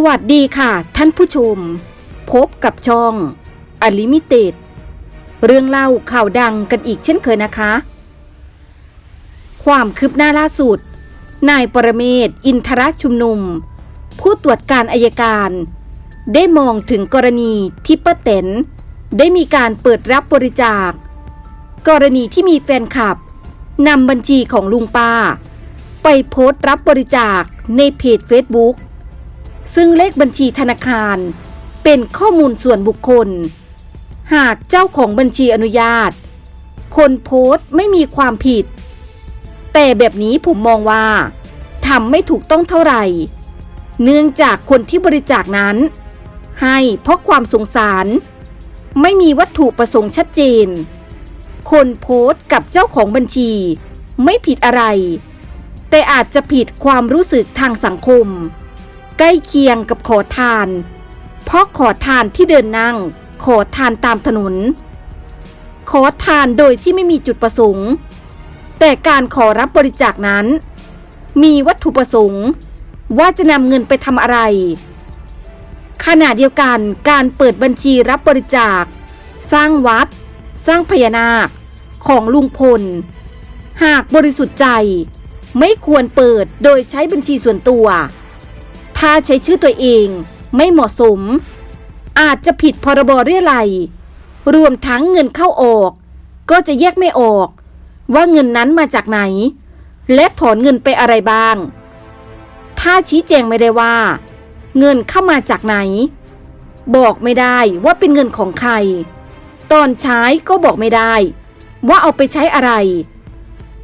สวัสดีค่ะ ท่านผู้ชม พบกับช่องอลิมิเต็ดเรื่องเล่าข่าวดังกันอีกเช่นเคยนะคะ ความคืบหน้าล่าสุด นายปรเมศอินทรชุมนุม ผู้ตรวจการอายการ ได้มองถึงกรณีที่ป้าเต็นได้มีการเปิดรับบริจาค กรณีที่มีแฟนคลับนำบัญชีของลุงป้า ไปโพสต์รับบริจาคในเพจ Facebook ซึ่ ซึ่งเลขบัญชีธนาคาร เป็นข้อมูลส่วนบุคคล หากเจ้าของบัญชีอนุญาต คนโพสต์ไม่มีความผิด แต่แบบนี้ผมมองว่าทำไม่ถูกต้องเท่าไหร่ เนื่องจากคนที่บริจาคนั้น ให้เพราะความสงสาร ไม่มีวัตถุประสงค์ชัดเจน คนโพสต์กับเจ้าของบัญชีไม่ผิดอะไร แต่อาจจะผิดความรู้สึกทางสังคม ใกล้เคียงกับขอทาน เพราะขอทานที่เดินนั่ง ขอทานตามถนน ขอทานโดยที่ไม่มีจุดประสงค์ แต่การขอรับบริจาคนั้น มีวัตถุประสงค์ ว่าจะนำเงินไปทำอะไร ขณะเดียวกันการเปิดบัญชีรับบริจาค สร้างวัด สร้างพญานาคของลุงพล หากบริสุทธิ์ใจ ไม่ควรเปิดโดยใช้บัญชีส่วนตัว ถ้าใช้ชื่อตัวเองไม่เหมาะสม อาจจะผิดพรบเรียรัยรวมทั้งเงินเข้าออก ก็จะแยกไม่ออก ว่าเงินนั้นมาจากไหน และถอนเงินไปอะไรบ้าง ถ้าชี้แจงไม่ได้ว่า เงินเข้ามาจากไหน บอกไม่ได้ว่าเป็นเงินของใคร ตอนใช้ก็บอกไม่ได้ ว่าเอาไปใช้อะไร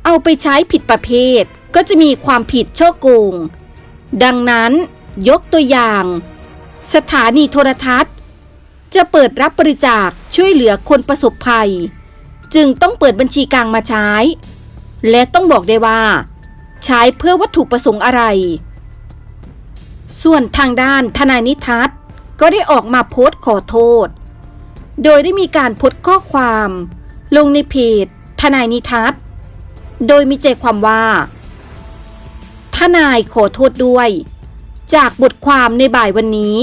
เอาไปใช้ผิดประเภทก็จะมีความผิดช่อโกง ดังนั้น ยกตัวอย่าง สถานีโทรทัศน์ จะเปิดรับบริจาคช่วยเหลือคนประสบภัย จึงต้องเปิดบัญชีกลางมาใช้ และต้องบอกได้ว่า ใช้เพื่อวัตถุประสงค์อะไร ส่วนทางด้านทนายนิทัศน์ก็ได้ออกมาโพสต์ขอโทษ โดยได้มีการโพสต์ข้อความ ลงในเพจทนายนิทัศน์ โดยมีใจความว่า ทนายขอโทษด้วย จากบทความในบ่ายวันนี้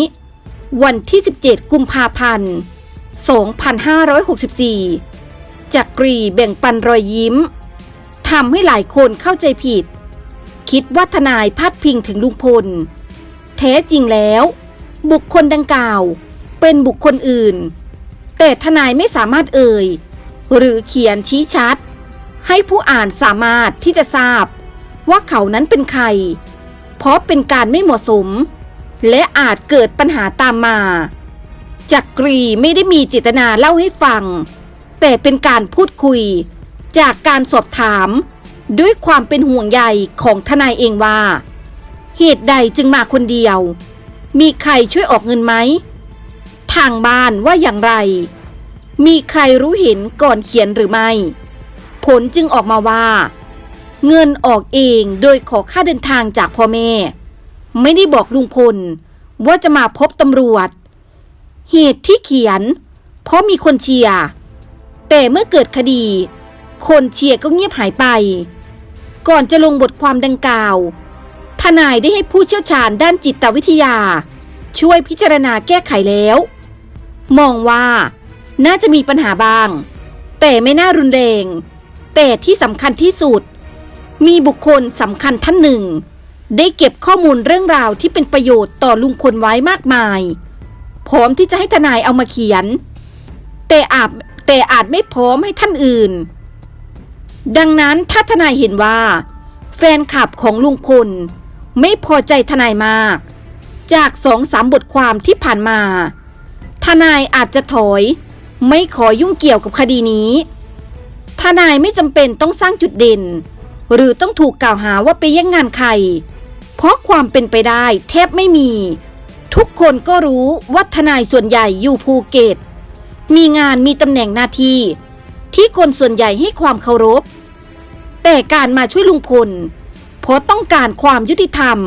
วันที่ 17 กุมภาพันธ์ 2564 จากกรีแบ่งปันรอยยิ้มทำให้หลายคนเข้าใจผิด คิดว่าทนายพาดพิงถึงลุงพล แท้จริงแล้ว บุคคลดังกล่าว เป็นบุคคลอื่น แต่ทนายไม่สามารถเอ่ย หรือเขียนชี้ชัด ให้ผู้อ่านสามารถที่จะทราบ ว่าเขานั้นเป็นใคร เพราะเป็นการไม่เหมาะสม และอาจเกิดปัญหาตามมา จักกรีไม่ได้มีเจตนาเล่าให้ฟัง แต่เป็นการพูดคุย จากการสอบถาม ด้วยความเป็นห่วงใยของทนายเองว่า เหตุใดจึงมาคนเดียว มีใครช่วยออกเงินไหม ทางบ้านว่าอย่างไร มีใครรู้เห็นก่อนเขียนหรือไม่ ผลจึงออกมาว่า เงินออกเองโดยขอค่าเดินทางจากพ่อแม่ ไม่ได้บอกลุงพล ว่าจะมาพบตำรวจ เหตุที่เขียน เพราะมีคนเชียร์แต่เมื่อเกิดคดี คนเชียร์ก็เงียบหายไป ก่อนจะลงบทความดังกล่าว ทนายได้ให้ผู้เชี่ยวชาญด้านจิตวิทยา ช่วยพิจารณาแก้ไขแล้ว มองว่าน่าจะมีปัญหาบ้าง แต่ไม่น่ารุนแรง แต่ที่สำคัญที่สุด มีบุคคลสำคัญท่านหนึ่ง ได้เก็บข้อมูลเรื่องราวที่เป็นประโยชน์ต่อลุงพลไว้มากมาย พร้อมที่จะให้ทนายเอามาเขียน แต่อาจแต่อาจไม่พร้อมให้ท่านอื่น ดังนั้นถ้าทนายเห็นว่า แฟนคลับของลุงพลไม่พอใจทนายมาก จากสองสามบทความที่ผ่านมา ทนายอาจจะถอย ไม่ขอยุ่งเกี่ยวกับคดีนี้ ทนายไม่จำเป็นต้องสร้างจุดเด่น หรือต้องถูกกล่าวหาว่าไปแย่งงานใคร เพราะความเป็นไปได้แทบไม่มี ทุกคนก็รู้ว่าทนายส่วนใหญ่อยู่ภูเก็ต มีงานมีตำแหน่งหน้าที่ ที่คนส่วนใหญ่ให้ความเคารพ แต่การมาช่วยลุงพลเพราะต้องการความยุติธรรม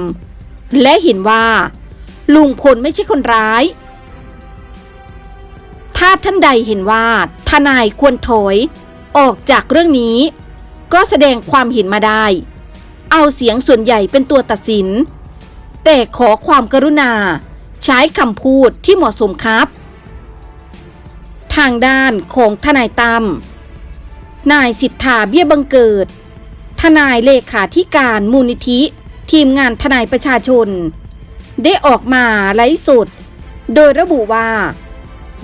และเห็นว่า ลุงพลไม่ใช่คนร้าย ถ้าท่านใดเห็นว่าทนายควรถอย ออกจากเรื่องนี้ ก็แสดงความเห็นมาได้ เอาเสียงส่วนใหญ่เป็นตัวตัดสิน แต่ขอความกรุณา ใช้คำพูดที่เหมาะสมครับ ทางด้านของทนายตั้มนายสิทธาเบี้ยบังเกิด ทนายเลขาธิการมูลนิธิ ทีมงานทนายประชาชน ได้ออกมาไลฟ์สด โดยระบุว่า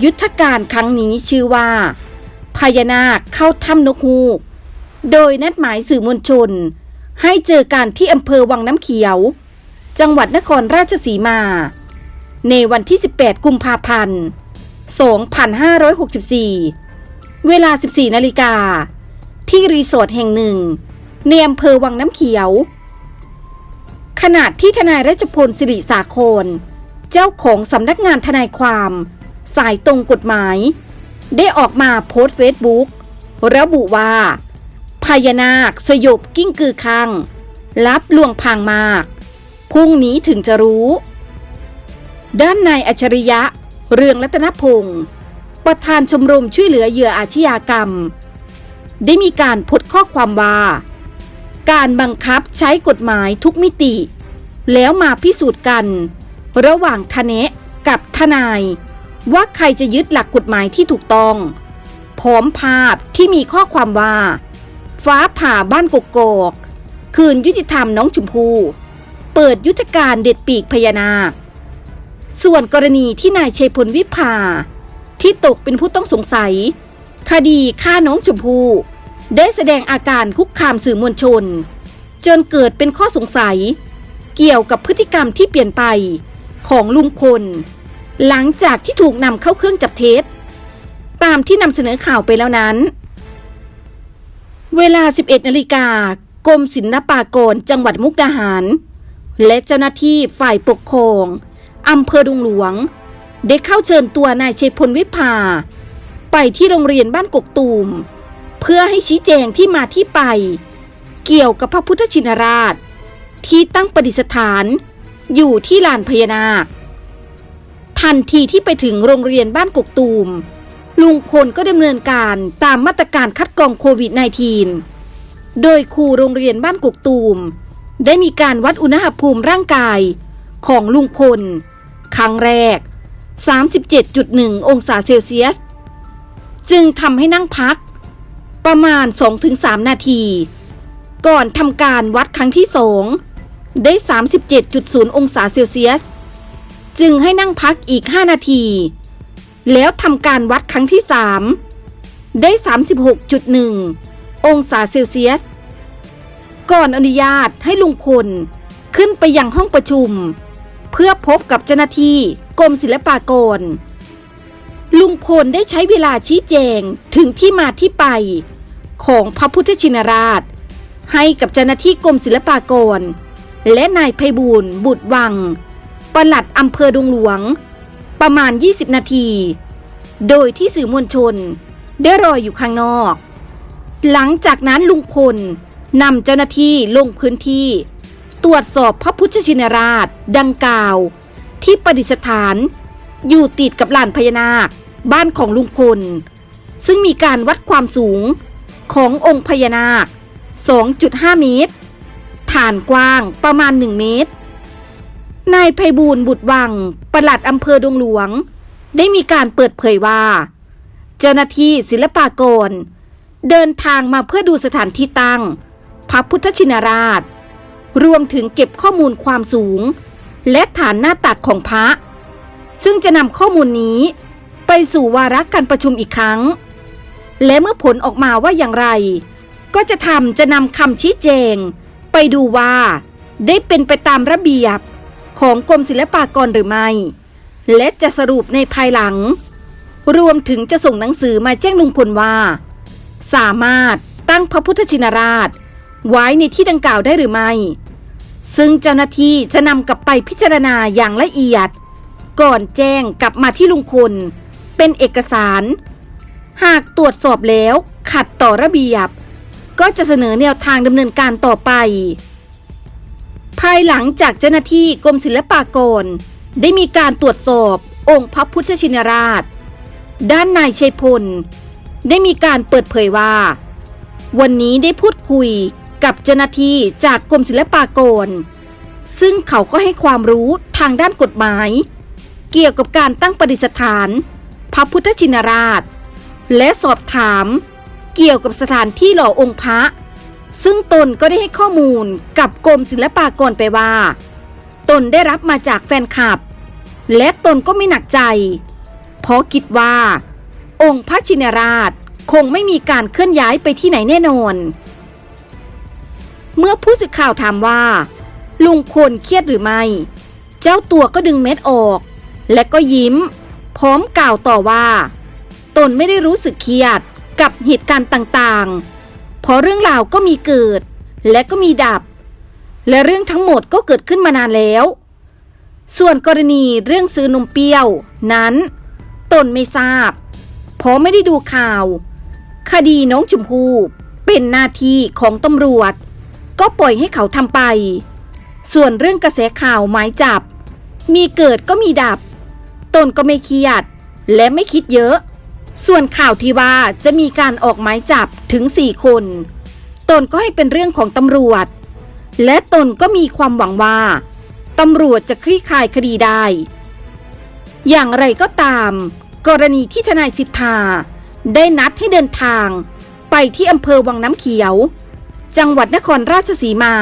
ยุทธการครั้งนี้ชื่อว่าพญานาคเข้าถ้ำนกฮูก โดยนัดหมายสื่อมวลชน ให้เจอกันที่อำเภอวังน้ำเขียว จังหวัดนครราชสีมา ในวันที่ 18 กุมภาพันธ์ 2564 เวลา 14 นาฬิกา ที่รีสอร์ทแห่งหนึ่งในอำเภอวังน้ำเขียว ขณะที่ทนายรัชพลสิริสาคร เจ้าของสำนักงานทนายความ สายตรงกฎหมาย ได้ออกมาโพสต์เฟซบุ๊กระบุว่า พญานาค สยบกิ้งกือคัง รับลวงพางมากพรุ่งนี้ถึงจะรู้ ด้านนายอัจฉริยะ เรืองรัตนพงศ์ประธานชมรมช่วยเหลือเหยื่ออาชญากรรม ได้มีการพสต์ข้อความว่า การบังคับใช้กฎหมายทุกมิติ แล้วมาพิสูจน์กัน ระหว่างทเนะกับทนาย ว่าใครจะยึดหลักกฎหมายที่ถูกต้องพร้อมภาพที่มีข้อความว่า ฟ้าผ่าบ้านกกอกคืนยุติธรรมน้องชมพู เปิดยุทธการเด็ดปีกพญานาคส่วนกรณีที่นายชัยพลวิภา ที่ตกเป็นผู้ต้องสงสัย คดีฆ่าน้องชมพู ได้แสดงอาการคุกคามสื่อมวลชน จนเกิดเป็นข้อสงสัย เกี่ยวกับพฤติกรรมที่เปลี่ยนไปของลุงพล หลังจากที่ถูกนำเข้าเครื่องจับเท็จ ตามที่นำเสนอข่าวไปแล้วนั้น เวลา 11 นาฬิกากรมศิลปากรจังหวัดมุกดาหาร และเจ้าหน้าที่ฝ่ายปกครองอำเภอดงหลวง ได้เข้าเชิญตัวนายเชยพลวิภา ไปที่โรงเรียนบ้านกกตูม เพื่อให้ชี้แจงที่มาที่ไป เกี่ยวกับพระพุทธชินราช ที่ตั้งประดิษฐาน อยู่ที่ลานพญานาคทันทีที่ไปถึงโรงเรียนบ้านกกตูม ลุงพลก็ดำเนินการตามมาตรการคัดกรองโควิด -19 โดยครูโรงเรียนบ้านกกตูม ได้มีการวัดอุณหภูมิร่างกาย ของลุงพล ครั้งแรก 37.1 องศาเซลเซียส จึงทำให้นั่งพัก ประมาณ 2-3 นาที ก่อนทำการวัดครั้งที่2ได้ 37.0 องศาเซลเซียส จึงให้นั่งพักอีก 5 นาที แล้วทำการวัดครั้งที่ 3 ได้ 36.1 องศาเซลเซียส ก่อนอนุญาตให้ลุงพลขึ้นไปยังห้องประชุม เพื่อพบกับเจ้าหน้าที่กรมศิลปากร ลุงพลได้ใช้เวลาชี้แจงถึงที่มาที่ไป ของพระพุทธชินราช ให้กับเจ้าหน้าที่กรมศิลปากร และนายไพบูลบุตรวังปลัดอำเภอดงหลวง ประมาณ 20 นาที โดยที่สื่อมวลชน ได้รออยู่ข้างนอก หลังจากนั้นลุงพลนำเจ้าหน้าที่ลงพื้นที่ ตรวจสอบพระพุทธชินราชดังกล่าว ที่ประดิษฐาน อยู่ติดกับลานพญานาคบ้านของลุงพล ซึ่งมีการวัดความสูงขององค์พญานาค 2.5 เมตร ฐานกว้างประมาณ 1 เมตร นายไพบูลบุตรวัง ปลัดอำเภอดงหลวง ได้มีการเปิดเผยว่า เจ้าหน้าที่ศิลปากร เดินทางมาเพื่อดูสถานที่ตั้ง พระพุทธชินราช รวมถึงเก็บข้อมูลความสูง และฐานหน้าตักของพระ ซึ่งจะนำข้อมูลนี้ ไปสู่วาระการประชุมอีกครั้ง และเมื่อผลออกมาว่าอย่างไร ก็จะทำจะนำคำชี้แจง ไปดูว่า ได้เป็นไปตามระเบียบ ของกรมศิลปากรหรือไม่ และจะสรุปในภายหลัง รวมถึงจะส่งหนังสือมาแจ้งลุงพลว่า สามารถตั้งพระพุทธชินราช ไว้ในที่ดังกล่าวได้หรือไม่ ซึ่งเจ้าหน้าที่จะนำกลับไปพิจารณาอย่างละเอียด ก่อนแจ้งกลับมาที่ลุงพลเป็นเอกสาร หากตรวจสอบแล้วขัดต่อระเบียบ ก็จะเสนอแนวทางดำเนินการต่อไป ภายหลังจากเจ้าหน้าที่กรมศิลปากร ได้มีการตรวจสอบองค์พระพุทธชินราช ด้านนายชัยพล ได้มีการเปิดเผยว่า วันนี้ได้พูดคุยกับเจ้าหน้าที่จากกรมศิลปากร ซึ่งเขาก็ให้ความรู้ทางด้านกฎหมาย เกี่ยวกับการตั้งประดิษฐาน พระพุทธชินราช และสอบถาม เกี่ยวกับสถานที่หล่อองค์พระ ซึ่งตนก็ได้ให้ข้อมูลกับกรมศิลปากรไปว่า ตนได้รับมาจากแฟนคลับ และตนก็ไม่หนักใจ เพราะคิดว่า องค์พระชินราชคงไม่มีการเคลื่อนย้ายไปที่ไหนแน่นอน เมื่อผู้สื่อข่าวถามว่า ลุงพลเครียดหรือไม่ เจ้าตัวก็ดึงเม็ดออก และก็ยิ้ม พร้อมกล่าวต่อว่า ตนไม่ได้รู้สึกเครียดกับเหตุการณ์ต่างๆ เพราะเรื่องราวก็มีเกิด และก็มีดับ และเรื่องทั้งหมดก็เกิดขึ้นมานานแล้ว ส่วนกรณีเรื่องซื้อนมเปรี้ยว นั้น ตนไม่ทราบ เพราะไม่ได้ดูข่าว คดีน้องชมพู่เป็นหน้าที่ของตำรวจ ก็ปล่อยให้เขาทำไป ส่วนเรื่องกระแสข่าวหมายจับ มีเกิดก็มีดับ ตนก็ไม่เครียด และไม่คิดเยอะ ส่วนข่าวที่ว่าจะมีการออกหมายจับถึง 4 คน ตนก็ให้เป็นเรื่องของตำรวจ และตนก็มีความหวังว่าตำรวจจะคลี่คลายคดีได้ อย่างไรก็ตาม กรณีที่ทนายสิทธา ได้นัดให้เดินทาง ไปที่อำเภอวังน้ำเขียว จังหวัดนครราชสีมา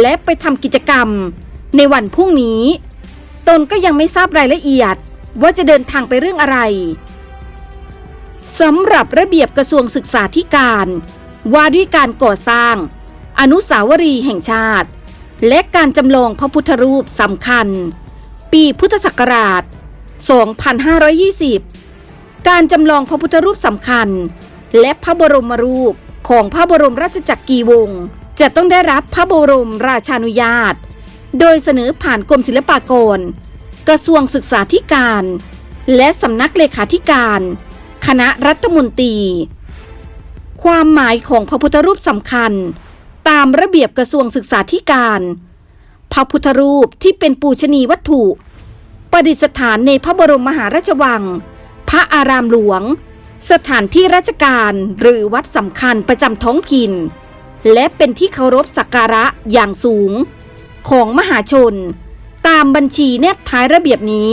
และไปทำกิจกรรม ในวันพรุ่งนี้ ตนก็ยังไม่ทราบรายละเอียดว่าจะเดินทางไปเรื่องอะไร สำหรับระเบียบกระทรวงศึกษาธิการ ว่าด้วยการก่อสร้าง อนุสาวรีย์แห่งชาติ และการจำลองพระพุทธรูปสำคัญ ปีพุทธศักราช 2520 การจำลองพระพุทธรูปสำคัญ และพระบรมรูปของพระบรมราชจักรีวงศ์จะต้องได้รับพระบรมราชานุญาต โดยเสนอผ่านกรมศิลปากร กระทรวงศึกษาธิการ และสำนักเลขาธิการ คณะรัฐมนตรี ความหมายของพระพุทธรูปสำคัญ ตามระเบียบกระทรวงศึกษาธิการ พระพุทธรูปที่เป็นปูชนีวัตถุ ประดิษฐานในพระบรมมหาราชวัง พระอารามหลวง สถานที่ราชการหรือวัดสำคัญประจำท้องถิ่น และเป็นที่เคารพสักการะอย่างสูง ของมหาชน ตามบัญชีแนบท้ายระเบียบนี้